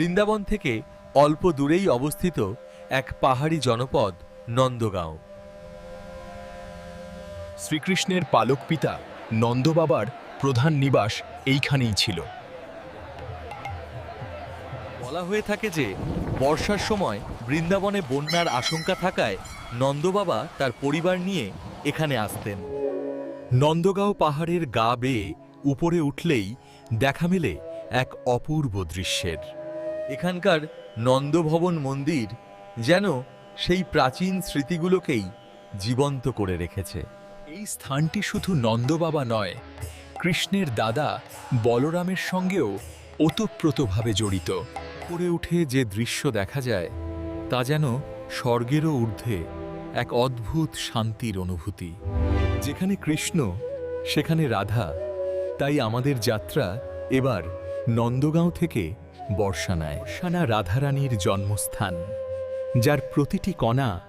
বৃন্দাবন থেকে অল্প দূরেই অবস্থিত এক পাহাড়ি জনপদ নন্দগাঁও। শ্রীকৃষ্ণের পালক পিতা নন্দবাবার প্রধান নিবাস এইখানেই ছিল। বলা হয়ে থাকে যে বর্ষার সময় বৃন্দাবনে বন্যার আশঙ্কা থাকায় নন্দবাবা তার পরিবার নিয়ে এখানে আসতেন। নন্দগাঁও পাহাড়ের গা বেয়ে উপরে উঠলেই দেখা মেলে এক অপূর্ব দৃশ্যের। এখানকার নন্দভবন মন্দির যেন সেই প্রাচীন স্মৃতিগুলোকেই জীবন্ত করে রেখেছে। এই স্থানটি শুধু নন্দবাবা নয়, কৃষ্ণের দাদা বলরামের সঙ্গেও ওতপ্রোতভাবে জড়িত। উপরে উঠে যে দৃশ্য দেখা যায়, তা যেন স্বর্গেরও ঊর্ধ্বে এক অদ্ভুত শান্তির অনুভূতি। যেখানে কৃষ্ণ, সেখানে রাধা, তাই আমাদের যাত্রা এবার নন্দগাঁও থেকে বর্ষানায় সানা রাধারানীর জন্মস্থান যার প্রতিটি কণা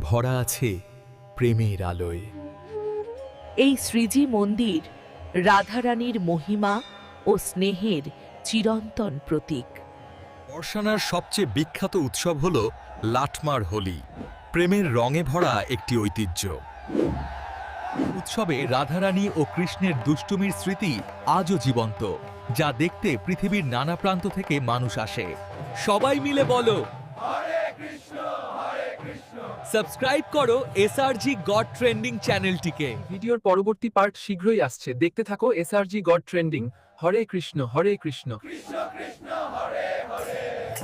ভরা আছে প্রেমের আলোয়। এই শ্রীজি মন্দির রাধারানীর মহিমা ও স্নেহের চিরন্তন প্রতীক। বর্ষানার সবচেয়ে বিখ্যাত উৎসব হল লাটমার হোলি প্রেমের রঙে ভরা একটি ঐতিহ্য। উৎসবে রাধারানী ও কৃষ্ণের দুষ্টুমির স্মৃতি আজও জীবন্ত, যা দেখতে পৃথিবীর নানা প্রান্ত থেকে মানুষ আসে। সবাই মিলে বলো, সাবস্ক্রাইব করো এসআরজি গড ট্রেন্ডিং চ্যানেলটিকে। ভিডিওর পরবর্তী পার্ট শীঘ্রই আসছে। দেখতে থাকো SRG God trending. Hare Krishna Hare Krishna. Krishna